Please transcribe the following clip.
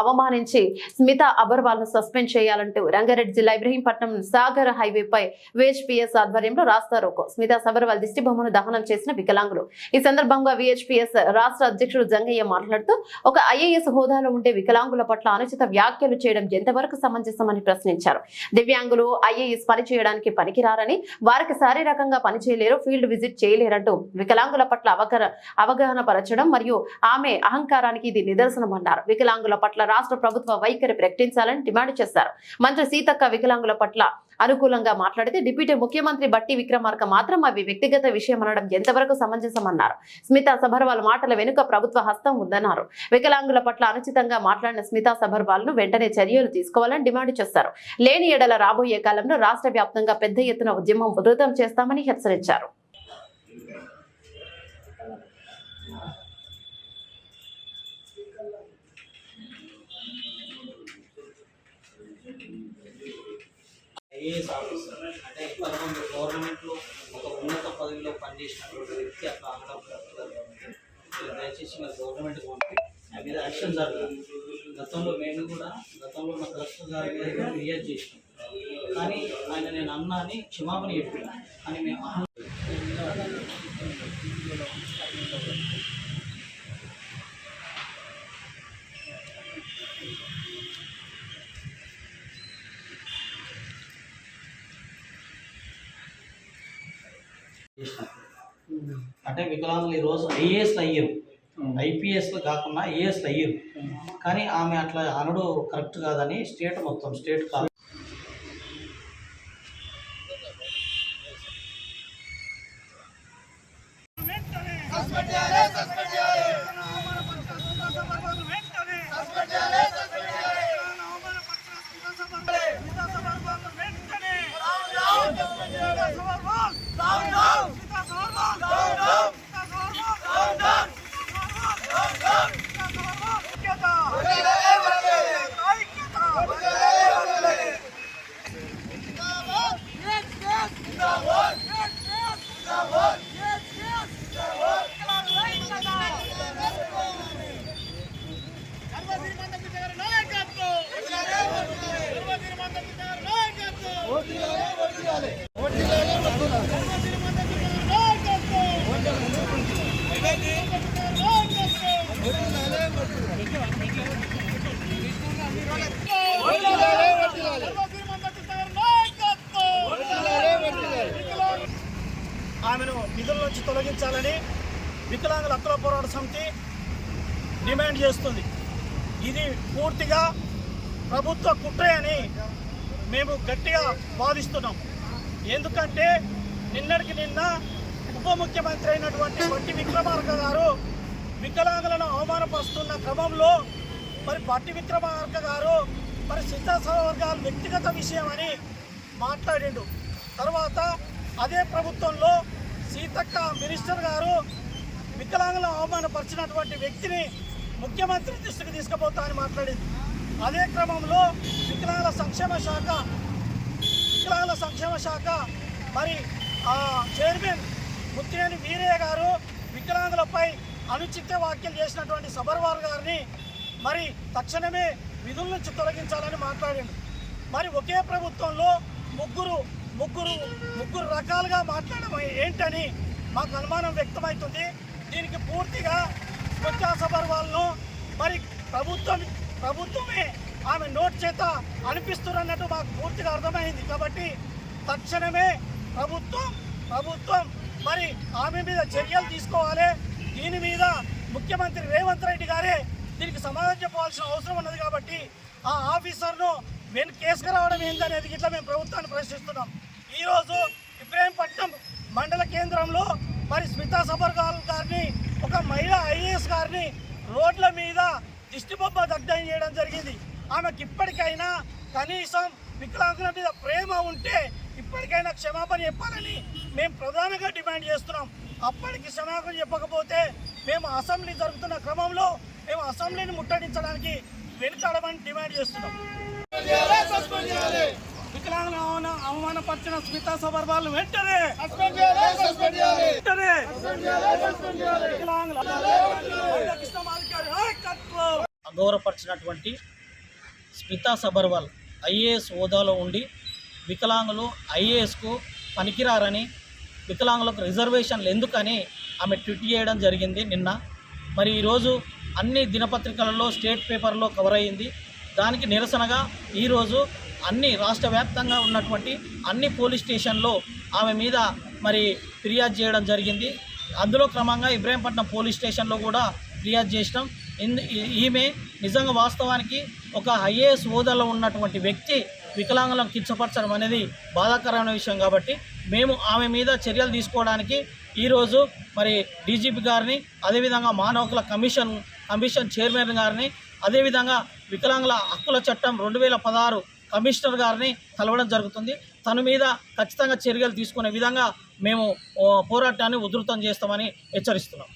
అవమానించి స్మిత అబర్వాల్ను సస్పెండ్ చేయాలంటూ రంగారెడ్డి జిల్లా ఇబ్రహీంపట్నం సాగర్ హైవేపై విహెచ్పిఎస్ ఆధ్వర్యంలో రాస్తా రోకో. స్మిత సబర్వాల్ దిష్టిబొమ్మను దహనం చేసిన వికలాంగులు. ఈ సందర్భంగా విహెచ్పిఎస్ రాష్ట్ర అధ్యక్షుడు జంగయ్య మాట్లాడుతూ ఒక ఐఏఎస్ హోదాలో ఉండే వికలాంగుల పట్ల అనుచిత వ్యాఖ్యలు చేయడం ఎంతవరకు సమంజసమని ప్రశ్నించారు. దివ్యాంగులు ఐఏఎస్ పని చేయడానికి పనికిరారని వారికి శారీరకంగా పనిచేయలేరు ఫీల్డ్ విజిట్ చేయలేరంటూ వికలాంగుల పట్ల అవగాహన పరచడం మరియు ఆమె అహంకారానికి ఇది నిదర్శనమన్నారు. వికలాంగుల పట్ల రాష్ట్ర ప్రభుత్వ వైఖరి ప్రకటించాలని డిమాండ్ చేశారు. మంత్రి సీతక్క వికలాంగుల పట్ల అనుకూలంగా మాట్లాడితే డిప్యూటీ ముఖ్యమంత్రి బట్టి విక్రమార్క మాత్రం అవి వ్యక్తిగత విషయం అనడం ఎంతవరకు సమంజసమన్నారు. స్మితా సభర్వాల్ మాటల వెనుక ప్రభుత్వ హస్తం ఉందన్నారు. వికలాంగుల పట్ల అనుచితంగా మాట్లాడిన స్మితా సభర్వాల్ను వెంటనే చర్యలు తీసుకోవాలని డిమాండ్ చేశారు. లేని ఎడల రాబోయే కాలంలో రాష్ట్ర వ్యాప్తంగా పెద్ద ఎత్తున ఉద్యమం ఉధృతం చేస్తామని హెచ్చరించారు. మీరు గవర్నమెంట్ పంపి ఆ మీద యాక్షన్ జరగాలి. గతంలో మేము కూడా గతంలో మా కలెక్టర్ గారి మీద కూడా ఫిర్యాదు చేసినాం. కానీ ఆయన నేను అన్నా అని క్షమాపణ చెప్పిన. కానీ మేము అహం అంటే వికలాంగులు ఈరోజు ఐఏఎస్ అయ్యారు. ఐపీఎస్లు కాకుండా ఏఎస్లు అయ్యారు. కానీ ఆమె అట్లా అనడు కరెక్ట్ కాదని స్టేట్ మొత్తం స్టేట్ కాదు. ఆమెను విధుల నుంచి తొలగించాలని వికలాంగుల హక్కుల పోరాట సమితి డిమాండ్ చేస్తుంది. ఇది పూర్తిగా ప్రభుత్వ కుట్రే అని మేము గట్టిగా వాదిస్తున్నాం ఎందుకంటే నిన్నటికి నిన్న ఉప ముఖ్యమంత్రి అయినటువంటి బట్టి విక్రమార్క గారు వికలాంగులను అవమానపరుస్తున్న క్రమంలో మరి బట్టి విక్రమార్క గారు మరి సిద్ధాస వర్గాల వ్యక్తిగత విషయం అని మాట్లాడిండు. తర్వాత అదే ప్రభుత్వంలో సీతక్క మినిస్టర్ గారు వికలాంగులను అవమానపరిచినటువంటి వ్యక్తిని ముఖ్యమంత్రి దృష్టికి తీసుకుపోతా అని మాట్లాడింది. అదే క్రమంలో వికలాంగుల సంక్షేమ శాఖ వికలాంగుల సంక్షేమ శాఖ మరి ఆ చైర్మన్ ముత్తినేని వీరయ్య గారు వికలాంగులపై అనుచిత వ్యాఖ్యలు చేసినటువంటి సబర్వాల్ గారిని మరి తక్షణమే విధుల నుంచి తొలగించాలని మాట్లాడింది. మరి ఒకే ప్రభుత్వంలో ముగ్గురు ముగ్గురు ముగ్గురు రకాలుగా మాట్లాడడం ఏంటని మాకు అనుమానం వ్యక్తమవుతుంది. దీనికి పూర్తిగా స్వచ్ఛా సభర్ వాళ్ళను మరి ప్రభుత్వం ప్రభుత్వమే ఆమె నోట్ చేత అనిపిస్తున్నట్టు మాకు పూర్తిగా అర్థమైంది. కాబట్టి తక్షణమే ప్రభుత్వం ప్రభుత్వం మరి ఆమె మీద చర్యలు తీసుకోవాలి. దీని మీద ముఖ్యమంత్రి రేవంత్ రెడ్డి గారే దీనికి సమాధానం చెప్పవలసిన అవసరం ఉన్నది కాబట్టి ఆ ఆఫీసర్ను వెను కేసుకు రావడం ఏందనేది ఇట్లా మేము ప్రభుత్వాన్ని ప్రశ్నిస్తున్నాం. ఈరోజు ఇబ్రాహీంపట్నం మండల కేంద్రంలో మరి స్మితా సబర్గాల్ గారిని ఒక మహిళా ఐఏఎస్ గారిని రోడ్ల మీద దిష్టిబొమ్మ దగ్ధం చేయడం జరిగింది. ఆమెకి ఇప్పటికైనా కనీసం వికలాంగుల మీద ప్రేమ ఉంటే ఇప్పటికైనా క్షమాపణ చెప్పాలని మేము ప్రధానంగా డిమాండ్ చేస్తున్నాం. అప్పటికి క్షమాపణ చెప్పకపోతే మేము అసెంబ్లీ జరుగుతున్న క్రమంలో మేము అసెంబ్లీని ముట్టడించడానికి వెనుకాడమని డిమాండ్ చేస్తున్నాం. అవమాన అవమానపరిచిన స్మితా సబర్వాల్ వెంటనే వెంటనే వికలాంగుల కృష్ణ మాదిరి గారి నాయకత్వం గౌరవపరిచినటువంటి స్మితా సబర్వాల్ ఐఏఎస్ హోదాలో ఉండి వికలాంగులు ఐఏఎస్కు పనికిరారని వికలాంగులకు రిజర్వేషన్లు ఎందుకని ఆమె ట్వీట్ చేయడం జరిగింది నిన్న. మరి ఈరోజు అన్ని దినపత్రికలలో స్టేట్ పేపర్లో కవర్ అయ్యింది దానికి నిరసనగా ఈరోజు అన్ని రాష్ట్ర వ్యాప్తంగా ఉన్నటువంటి అన్ని పోలీస్ స్టేషన్లో ఆమె మీద మరి ఫిర్యాదు చేయడం జరిగింది. అందులో క్రమంగా ఇబ్రాహీంపట్నం పోలీస్ స్టేషన్లో కూడా ఫిర్యాదు చేసినాం. ఈమె నిజంగా వాస్తవానికి ఒక ఐఏఎస్ హోదాలో ఉన్నటువంటి వ్యక్తి వికలాంగులను కించపరచడం అనేది బాధాకరమైన విషయం కాబట్టి మేము ఆమె మీద చర్యలు తీసుకోవడానికి ఈరోజు మరి డీజీపీ గారిని అదేవిధంగా మానవ హక్కుల కమిషన్ కమిషన్ చైర్మన్ గారిని అదేవిధంగా వికలాంగుల హక్కుల చట్టం రెండు వేల పదహారు కమిషనర్ గారిని కలవడం జరుగుతుంది. తన మీద ఖచ్చితంగా చర్యలు తీసుకునే విధంగా మేము పోరాటాన్ని ఉధృతం చేస్తామని హెచ్చరిస్తున్నాం.